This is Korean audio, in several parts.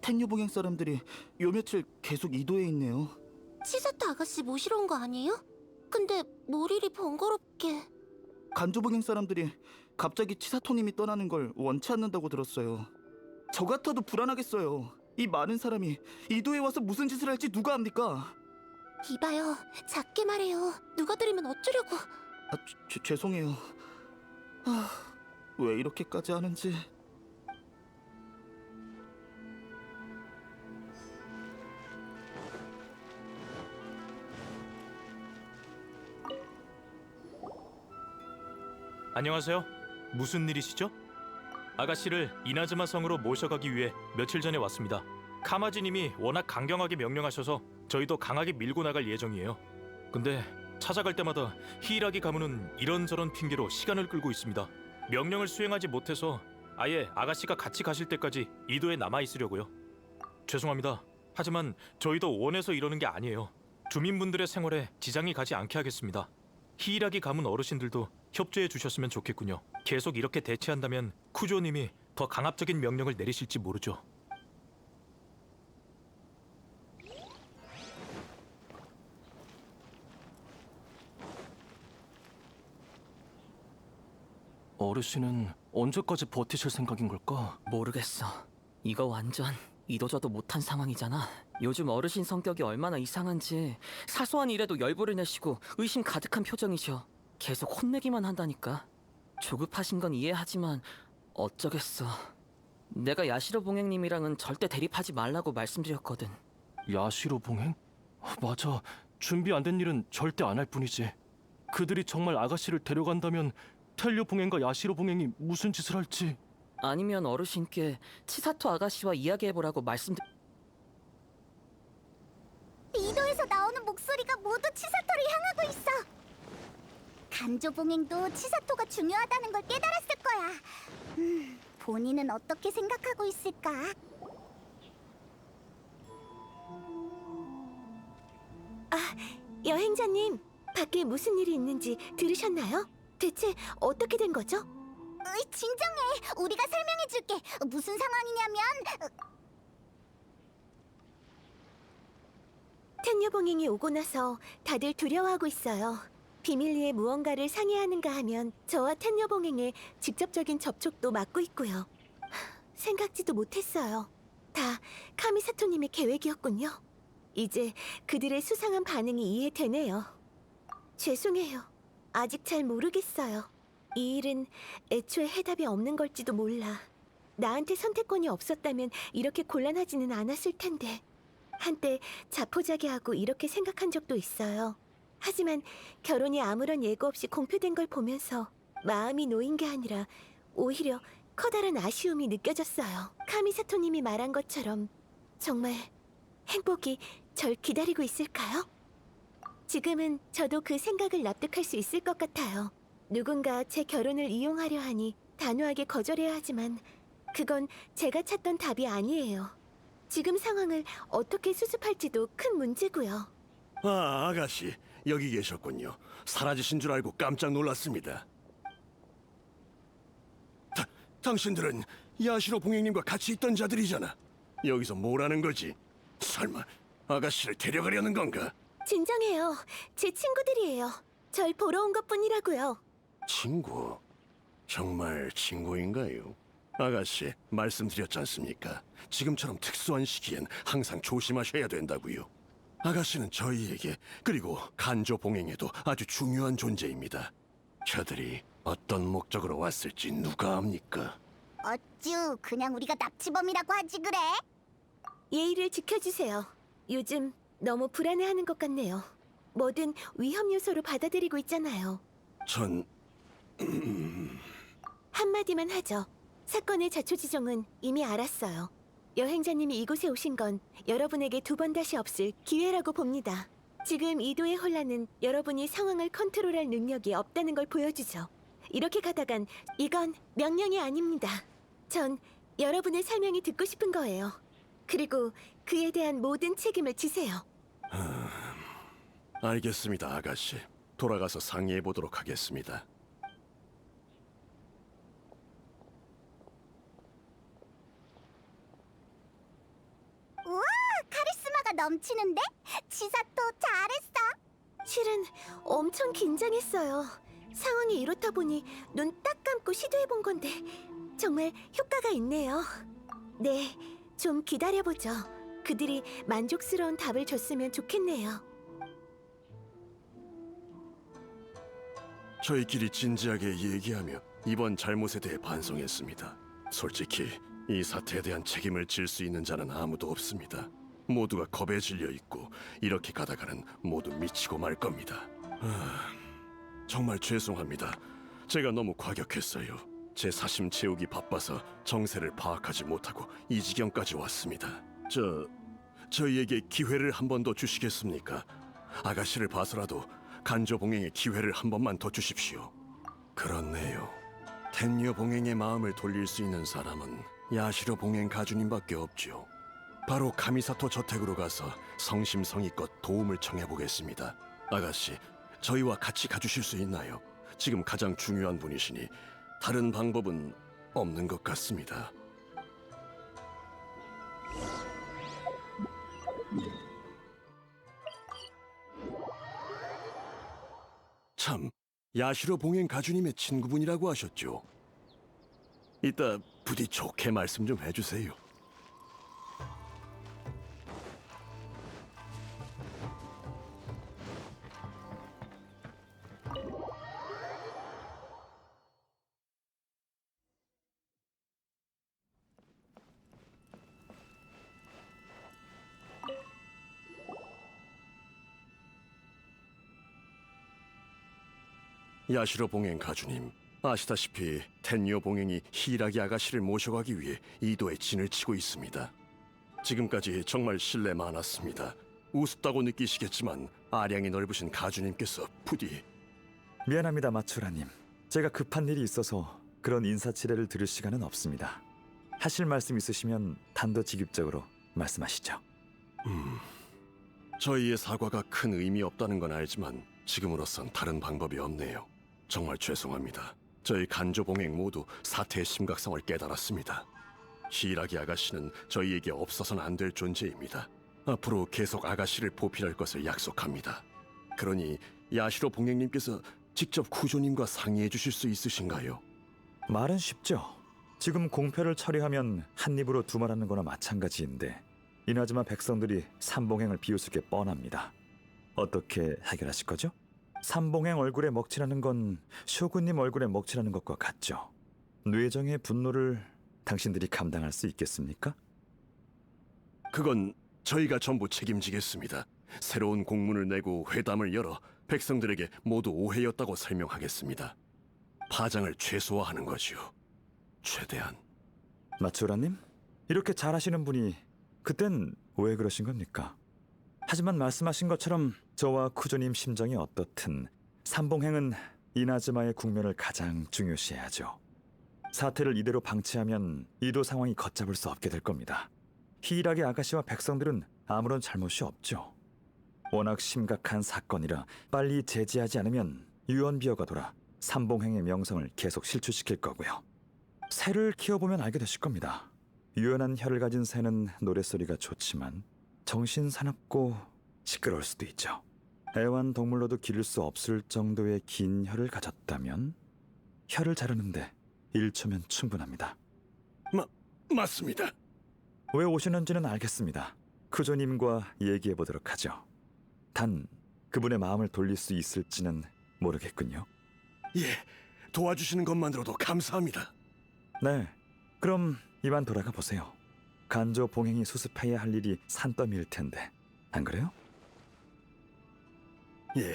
텐유봉행 사람들이 요 며칠 계속 이도에 있네요. 치사토 아가씨 모시러 온 거 아니에요? 근데 뭘 이리 번거롭게 간조봉행 사람들이 갑자기 치사토님이 떠나는 걸 원치 않는다고 들었어요. 저 같아도 불안하겠어요. 이 많은 사람이 이도에 와서 무슨 짓을 할지 누가 압니까? 이봐요 작게 말해요 누가 들으면 어쩌려고 아, 죄- 죄송해요. 아, 왜 이렇게까지 하는지. 안녕하세요. 무슨 일이시죠? 아가씨를 이나즈마 성으로 모셔가기 위해 며칠 전에 왔습니다. 카마지님이 워낙 강경하게 명령하셔서 저희도 강하게 밀고 나갈 예정이에요. 근데 찾아갈 때마다 히이라기 가문은 이런저런 핑계로 시간을 끌고 있습니다. 명령을 수행하지 못해서 아예 아가씨가 같이 가실 때까지 이도에 남아 있으려고요. 죄송합니다. 하지만 저희도 원해서 이러는 게 아니에요. 주민분들의 생활에 지장이 가지 않게 하겠습니다. 히이라기 가문 어르신들도 협조해 주셨으면 좋겠군요. 계속 이렇게 대치한다면 쿠조님이 더 강압적인 명령을 내리실지 모르죠. 어르신은 언제까지 버티실 생각인 걸까? 모르겠어. 이거 완전 이도저도 못한 상황이잖아. 요즘 어르신 성격이 얼마나 이상한지 사소한 일에도 열불을 내시고 의심 가득한 표정이셔. 계속 혼내기만 한다니까. 조급하신 건 이해하지만 어쩌겠어. 내가 야시로 봉행님이랑은 절대 대립하지 말라고 말씀드렸거든. 야시로 봉행? 맞아. 준비 안 된 일은 절대 안 할 뿐이지. 그들이 정말 아가씨를 데려간다면 텔료 봉행과 야시로 봉행이 무슨 짓을 할지. 아니면 어르신께 치사토 아가씨와 이야기해보라고 말씀드... 이도에서 나오는 목소리가 모두 치사토를 향하고 있어. 간조 봉행도 치사토가 중요하다는 걸 깨달았을 거야. 음, 본인은 어떻게 생각하고 있을까? 여행자님 밖에 무슨 일이 있는지 들으셨나요? 대체 어떻게 된 거죠? 으이, 진정해. 우리가 설명해 줄게. 무슨 상황이냐면 텐유봉행이 오고 나서 다들 두려워하고 있어요. 비밀리에 무언가를 상의하는가 하면 저와 텐유봉행의 직접적인 접촉도 막고 있고요. 하, 생각지도 못했어요. 다 카미사토님의 계획이었군요. 이제 그들의 수상한 반응이 이해되네요. 죄송해요. 아직 잘 모르겠어요. 이 일은 애초에 해답이 없는 걸지도 몰라. 나한테 선택권이 없었다면 이렇게 곤란하지는 않았을 텐데. 한때 자포자기하고 이렇게 생각한 적도 있어요. 하지만 결혼이 아무런 예고 없이 공표된 걸 보면서 마음이 놓인 게 아니라 오히려 커다란 아쉬움이 느껴졌어요. 카미사토님이 말한 것처럼 정말 행복이 절 기다리고 있을까요? 지금은 저도 그 생각을 납득할 수 있을 것 같아요. 누군가 제 결혼을 이용하려 하니 단호하게 거절해야 하지만 그건 제가 찾던 답이 아니에요. 지금 상황을 어떻게 수습할지도 큰 문제고요. 아, 아가씨, 여기 계셨군요. 사라지신 줄 알고 깜짝 놀랐습니다. 다, 당신들은 야시로 봉행님과 같이 있던 자들이잖아. 여기서 뭘 하는 거지? 설마 아가씨를 데려가려는 건가? 진정해요. 제 친구들이에요. 절 보러 온 것뿐이라고요. 친구? 정말 친구인가요? 아가씨, 말씀드렸지 않습니까? 지금처럼 특수한 시기엔 항상 조심하셔야 된다고요. 아가씨는 저희에게 그리고 간조 봉행에도 아주 중요한 존재입니다. 저들이 어떤 목적으로 왔을지 누가 압니까? 어쭈 그냥 우리가 납치범이라고 하지 그래? 예의를 지켜주세요. 요즘 너무 불안해하는 것 같네요. 뭐든 위험 요소로 받아들이고 있잖아요. 전 한마디만 하죠. 사건의 자초지종은 이미 알았어요. 여행자님이 이곳에 오신 건 여러분에게 두 번 다시 없을 기회라고 봅니다. 지금 이도의 혼란은 여러분이 상황을 컨트롤할 능력이 없다는 걸 보여주죠. 이렇게 가다간 이건 명령이 아닙니다. 전 여러분의 설명이 듣고 싶은 거예요. 그리고 그에 대한 모든 책임을 지세요. 알겠습니다, 아가씨. 돌아가서 상의해 보도록 하겠습니다. 넘치는데? 치사토 잘했어. 실은 엄청 긴장했어요. 상황이 이렇다 보니 눈 딱 감고 시도해 본 건데 정말 효과가 있네요. 네, 좀 기다려보죠. 그들이 만족스러운 답을 줬으면 좋겠네요. 저희끼리 진지하게 얘기하며 이번 잘못에 대해 반성했습니다. 솔직히 이 사태에 대한 책임을 질 수 있는 자는 아무도 없습니다. 모두가 겁에 질려 있고 이렇게 가다가는 모두 미치고 말 겁니다. 아, 정말 죄송합니다. 제가 너무 과격했어요. 제 사심 채우기 바빠서 정세를 파악하지 못하고 이 지경까지 왔습니다. 저 저희에게 기회를 한 번 더 주시겠습니까? 아가씨를 봐서라도 간조 봉행의 기회를 한 번만 더 주십시오. 그렇네요. 텐녀 봉행의 마음을 돌릴 수 있는 사람은 야시로 봉행 가주님밖에 없죠. 바로 카미사토 저택으로 가서 성심성의껏 도움을 청해 보겠습니다. 아가씨, 저희와 같이 가주실 수 있나요? 지금 가장 중요한 분이시니 다른 방법은 없는 것 같습니다. 참, 야시로 봉행 가주님의 친구분이라고 하셨죠. 이따 부디 좋게 말씀 좀 해주세요. 야시로 봉행 가주님, 아시다시피 텐요 봉행이 히라기 아가씨를 모셔가기 위해 이도에 진을 치고 있습니다. 지금까지 정말 신뢰 많았습니다. 우습다고 느끼시겠지만 아량이 넓으신 가주님께서 부디 미안합니다, 마추라님. 제가 급한 일이 있어서 그런 인사치레를 들을 시간은 없습니다. 하실 말씀 있으시면 단도직입적으로 말씀하시죠. 저희의 사과가 큰 의미 없다는 건 알지만 지금으로선 다른 방법이 없네요. 정말 죄송합니다. 저희 간조 봉행 모두 사태의 심각성을 깨달았습니다. 히라기 아가씨는 저희에게 없어서는 안될 존재입니다. 앞으로 계속 아가씨를 보필할 것을 약속합니다. 그러니 야시로 봉행님께서 직접 구조님과 상의해 주실 수 있으신가요? 말은 쉽죠. 지금 공표를 처리하면 한 입으로 두 말하는 거나 마찬가지인데 이나즈마 백성들이 삼봉행을 비웃을 게 뻔합니다. 어떻게 해결하실 거죠? 삼봉행 얼굴에 먹칠하는 건 쇼군님 얼굴에 먹칠하는 것과 같죠. 뇌정의 분노를 당신들이 감당할 수 있겠습니까? 그건 저희가 전부 책임지겠습니다. 새로운 공문을 내고 회담을 열어 백성들에게 모두 오해였다고 설명하겠습니다. 파장을 최소화하는 거지요. 최대한. 마츠라님 이렇게 잘하시는 분이 그땐 왜 그러신 겁니까? 하지만 말씀하신 것처럼 저와 쿠조님 심정이 어떻든 삼봉행은 이나즈마의 국면을 가장 중요시해야죠. 사태를 이대로 방치하면 이도 상황이 걷잡을 수 없게 될 겁니다. 히이라기 아가씨와 백성들은 아무런 잘못이 없죠. 워낙 심각한 사건이라 빨리 제지하지 않으면 유언비어가 돌아 삼봉행의 명성을 계속 실추시킬 거고요. 새를 키워보면 알게 되실 겁니다. 유연한 혀를 가진 새는 노랫소리가 좋지만 정신 사납고 시끄러울 수도 있죠. 애완동물로도 기를 수 없을 정도의 긴 혀를 가졌다면 혀를 자르는데 1초면 충분합니다. 마, 맞습니다. 왜 오시는지는 알겠습니다. 크조님과 얘기해 보도록 하죠. 단 그분의 마음을 돌릴 수 있을지는 모르겠군요. 예, 도와주시는 것만으로도 감사합니다. 네, 그럼 이만 돌아가 보세요. 간조 봉행이 수습해야 할 일이 산더미일 텐데 안 그래요? 예,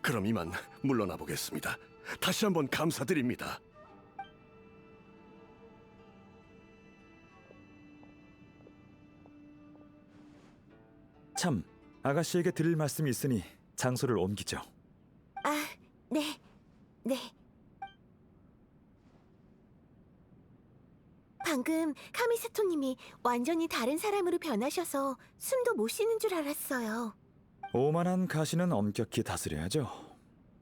그럼 이만 물러나 보겠습니다. 다시 한번 감사드립니다. 참, 아가씨에게 드릴 말씀이 있으니 장소를 옮기죠. 아, 네, 네. 방금 카미사토님이 완전히 다른 사람으로 변하셔서 숨도 못 쉬는 줄 알았어요. 오만한 가시는 엄격히 다스려야죠.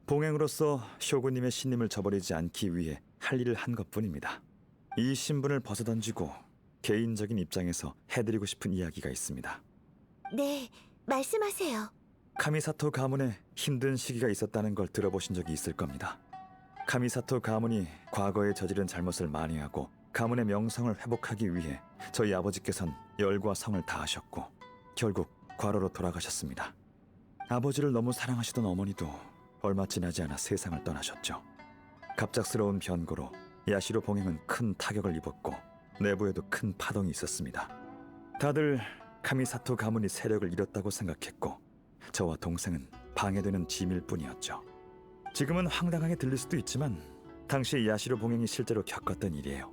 봉행으로서 쇼군님의 신님을 저버리지 않기 위해 할 일을 한 것뿐입니다. 이 신분을 벗어던지고 개인적인 입장에서 해드리고 싶은 이야기가 있습니다. 네, 말씀하세요. 카미사토 가문에 힘든 시기가 있었다는 걸 들어보신 적이 있을 겁니다. 카미사토 가문이 과거에 저지른 잘못을 만회하고 가문의 명성을 회복하기 위해 저희 아버지께선 열과 성을 다하셨고 결국 과로로 돌아가셨습니다. 아버지를 너무 사랑하시던 어머니도 얼마 지나지 않아 세상을 떠나셨죠. 갑작스러운 변고로 야시로 봉행은 큰 타격을 입었고 내부에도 큰 파동이 있었습니다. 다들 카미사토 가문이 세력을 잃었다고 생각했고 저와 동생은 방해되는 짐일 뿐이었죠. 지금은 황당하게 들릴 수도 있지만 당시 야시로 봉행이 실제로 겪었던 일이에요.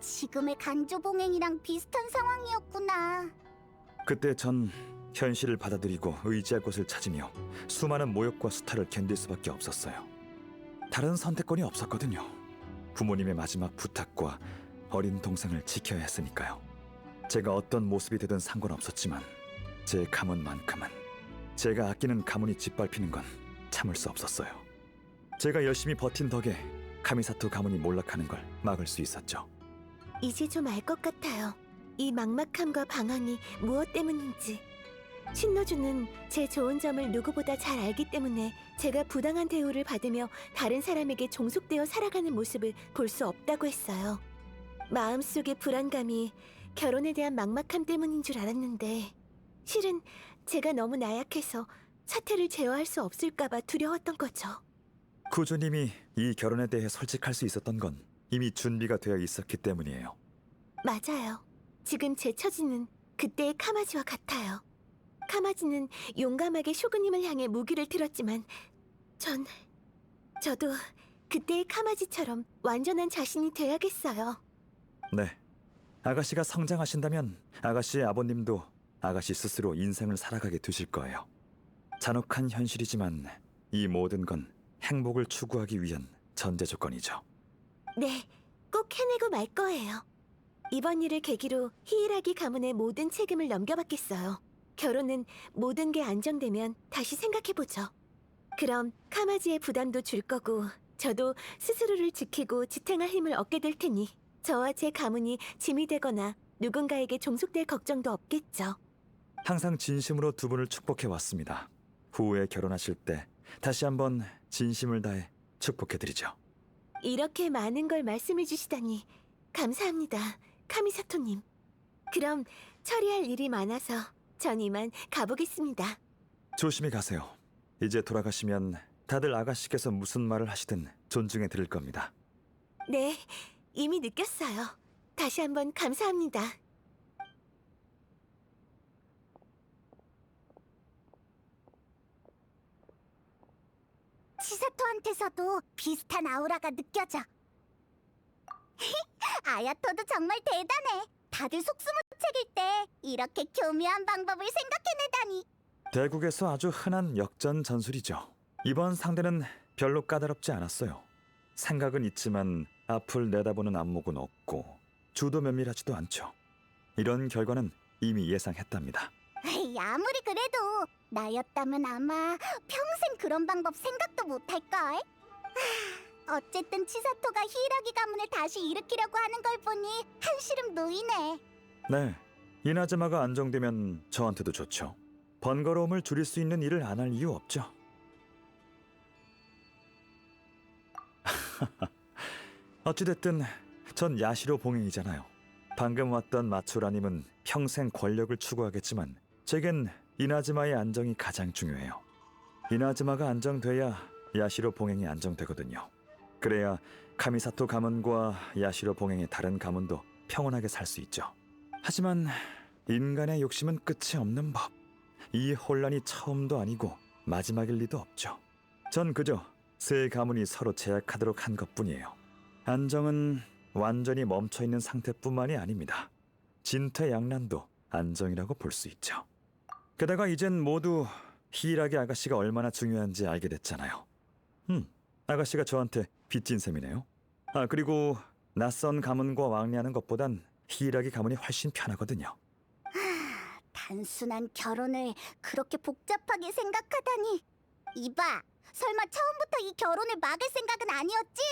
지금의 간조봉행이랑 비슷한 상황이었구나. 그때 전 현실을 받아들이고 의지할 곳을 찾으며 수많은 모욕과 수탈을 견딜 수밖에 없었어요. 다른 선택권이 없었거든요. 부모님의 마지막 부탁과 어린 동생을 지켜야 했으니까요. 제가 어떤 모습이 되든 상관없었지만 제 가문만큼은 제가 아끼는 가문이 짓밟히는 건 참을 수 없었어요. 제가 열심히 버틴 덕에 카미사토 가문이 몰락하는 걸 막을 수 있었죠. 이제 좀 알 것 같아요. 이 막막함과 방황이 무엇 때문인지. 신노주는 제 좋은 점을 누구보다 잘 알기 때문에 제가 부당한 대우를 받으며 다른 사람에게 종속되어 살아가는 모습을 볼 수 없다고 했어요. 마음속의 불안감이 결혼에 대한 막막함 때문인 줄 알았는데 실은 제가 너무 나약해서 사태를 제어할 수 없을까봐 두려웠던 거죠. 구조님이 이 결혼에 대해 솔직할 수 있었던 건 이미 준비가 되어 있었기 때문이에요. 맞아요. 지금 제 처지는 그때의 카마지와 같아요. 카마지는 용감하게 쇼그님을 향해 무기를 들었지만 전 저도 그때의 카마지처럼 완전한 자신이 돼야겠어요. 네. 아가씨가 성장하신다면 아가씨의 아버님도 아가씨 스스로 인생을 살아가게 되실 거예요. 잔혹한 현실이지만 이 모든 건 행복을 추구하기 위한 전제 조건이죠. 네, 꼭 해내고 말 거예요. 이번 일을 계기로 히이라기 가문의 모든 책임을 넘겨받겠어요. 결혼은 모든 게 안정되면 다시 생각해보죠. 그럼 카마지의 부담도 줄 거고 저도 스스로를 지키고 지탱할 힘을 얻게 될 테니 저와 제 가문이 짐이 되거나 누군가에게 종속될 걱정도 없겠죠. 항상 진심으로 두 분을 축복해 왔습니다. 후에 결혼하실 때 다시 한번 진심을 다해 축복해 드리죠. 이렇게 많은 걸 말씀해 주시다니 감사합니다, 카미사토님. 그럼 처리할 일이 많아서 전 이만 가보겠습니다. 조심히 가세요. 이제 돌아가시면 다들 아가씨께서 무슨 말을 하시든 존중해 드릴 겁니다. 네, 이미 느꼈어요. 다시 한번 감사합니다. 치사토한테서도 비슷한 아우라가 느껴져. 아야토도 정말 대단해. 다들 속수무책일 때 이렇게 교묘한 방법을 생각해내다니. 대국에서 아주 흔한 역전 전술이죠. 이번 상대는 별로 까다롭지 않았어요. 생각은 있지만 앞을 내다보는 안목은 없고 주도 면밀하지도 않죠. 이런 결과는 이미 예상했답니다. 에이, 아무리 그래도 나였다면 아마 평생 그런 방법 생각도 못할걸. 하, 어쨌든 치사토가 히이라기 가문을 다시 일으키려고 하는 걸 보니 한시름 놓이네. 네, 이나즈마가 안정되면 저한테도 좋죠. 번거로움을 줄일 수 있는 일을 안 할 이유 없죠. 어찌됐든 전 야시로 봉행이잖아요. 방금 왔던 마츠라님은 평생 권력을 추구하겠지만 제겐 이나즈마의 안정이 가장 중요해요. 이나즈마가 안정돼야 야시로 봉행이 안정되거든요. 그래야 카미사토 가문과 야시로 봉행의 다른 가문도 평온하게 살 수 있죠. 하지만 인간의 욕심은 끝이 없는 법. 이 혼란이 처음도 아니고 마지막일 리도 없죠. 전 그저 세 가문이 서로 제약하도록 한 것뿐이에요. 안정은 완전히 멈춰 있는 상태뿐만이 아닙니다. 진퇴양난도 안정이라고 볼 수 있죠. 게다가 이젠 모두 히이라기 아가씨가 얼마나 중요한지 알게 됐잖아요. 음, 아가씨가 저한테 빚진 셈이네요. 아, 그리고 낯선 가문과 왕래하는 것보단 히이라기 가문이 훨씬 편하거든요. 단순한 결혼을 그렇게 복잡하게 생각하다니. 이봐, 설마 처음부터 이 결혼을 막을 생각은 아니었지?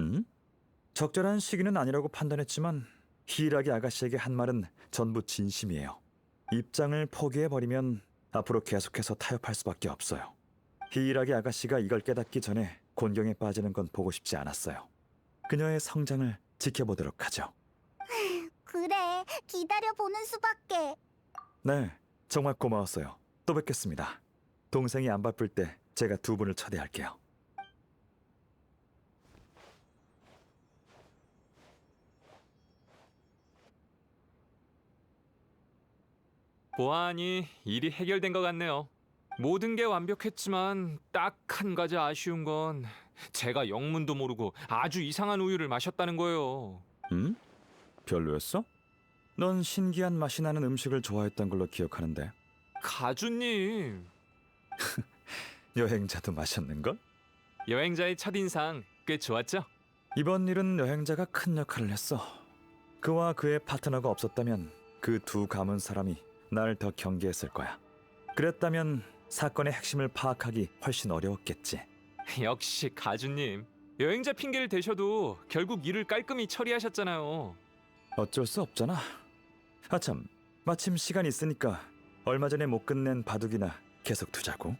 음? 적절한 시기는 아니라고 판단했지만 히이라기 아가씨에게 한 말은 전부 진심이에요. 입장을 포기해 버리면 앞으로 계속해서 타협할 수밖에 없어요. 희일하게 아가씨가 이걸 깨닫기 전에 곤경에 빠지는 건 보고 싶지 않았어요. 그녀의 성장을 지켜보도록 하죠. 그래, 기다려보는 수밖에. 네, 정말 고마웠어요. 또 뵙겠습니다. 동생이 안 바쁠 때 제가 두 분을 초대할게요. 보아하니 일이 해결된 것 같네요. 모든 게 완벽했지만 딱 한 가지 아쉬운 건 제가 영문도 모르고 아주 이상한 우유를 마셨다는 거예요. 음? 별로였어? 넌 신기한 맛이 나는 음식을 좋아했던 걸로 기억하는데 가주님, 여행자도 마셨는걸? 여행자의 첫인상 꽤 좋았죠? 이번 일은 여행자가 큰 역할을 했어. 그와 그의 파트너가 없었다면 그 두 가문 사람이 날 더 경계했을 거야. 그랬다면 사건의 핵심을 파악하기 훨씬 어려웠겠지. 역시 가주님. 여행자 핑계를 대셔도 결국 일을 깔끔히 처리하셨잖아요. 어쩔 수 없잖아. 아참, 마침 시간 있으니까 얼마 전에 못 끝낸 바둑이나 계속 두자고.